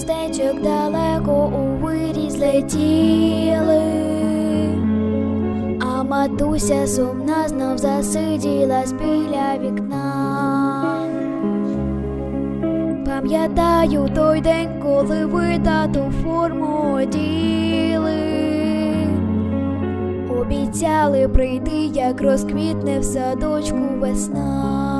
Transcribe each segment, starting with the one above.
гніздечок далеко у вирі злетіли, а матуся сумна знов засиділась біля вікна. Пам'ятаю той день, коли ви тату форму оділи, обіцяли прийти, як розквітне в садочку весна.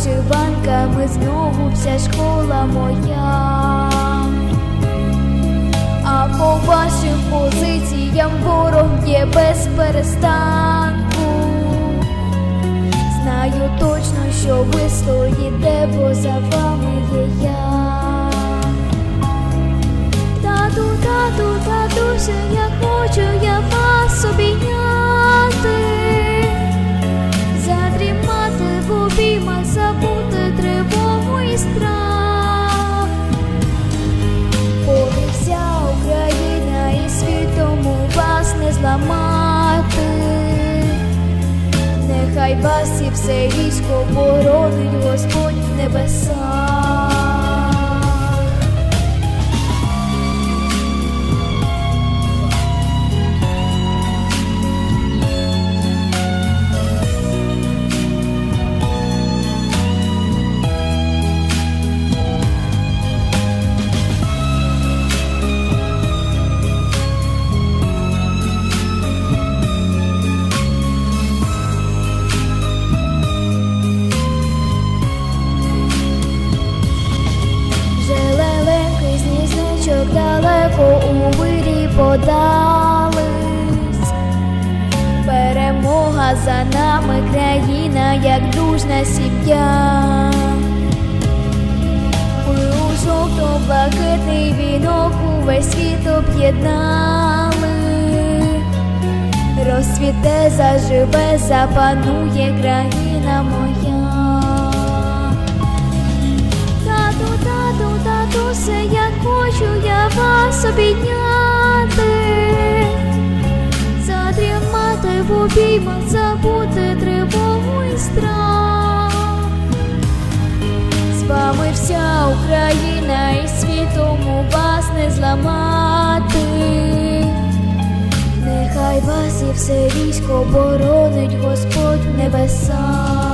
Вишиванками знову вся школа моя. А по вашим позиціям ворог є без перестанку. Знаю точно, що ви стоїте, бо за вами є Нехай вас і все військо породить Господь в небесах. Подались. Перемога за нами, країна, як дружна сім'я. Ми у жовто-блакитний вінок увесь світ об'єднали. Розцвіте, заживе, запанує країна моя. Тату, тату, татусе, я хочу я вас обійняти, обіймах, забути тривогу і страх. З вами вся Україна і світом у вас не зламати. Нехай вас і все військо боронить Господь в небесах.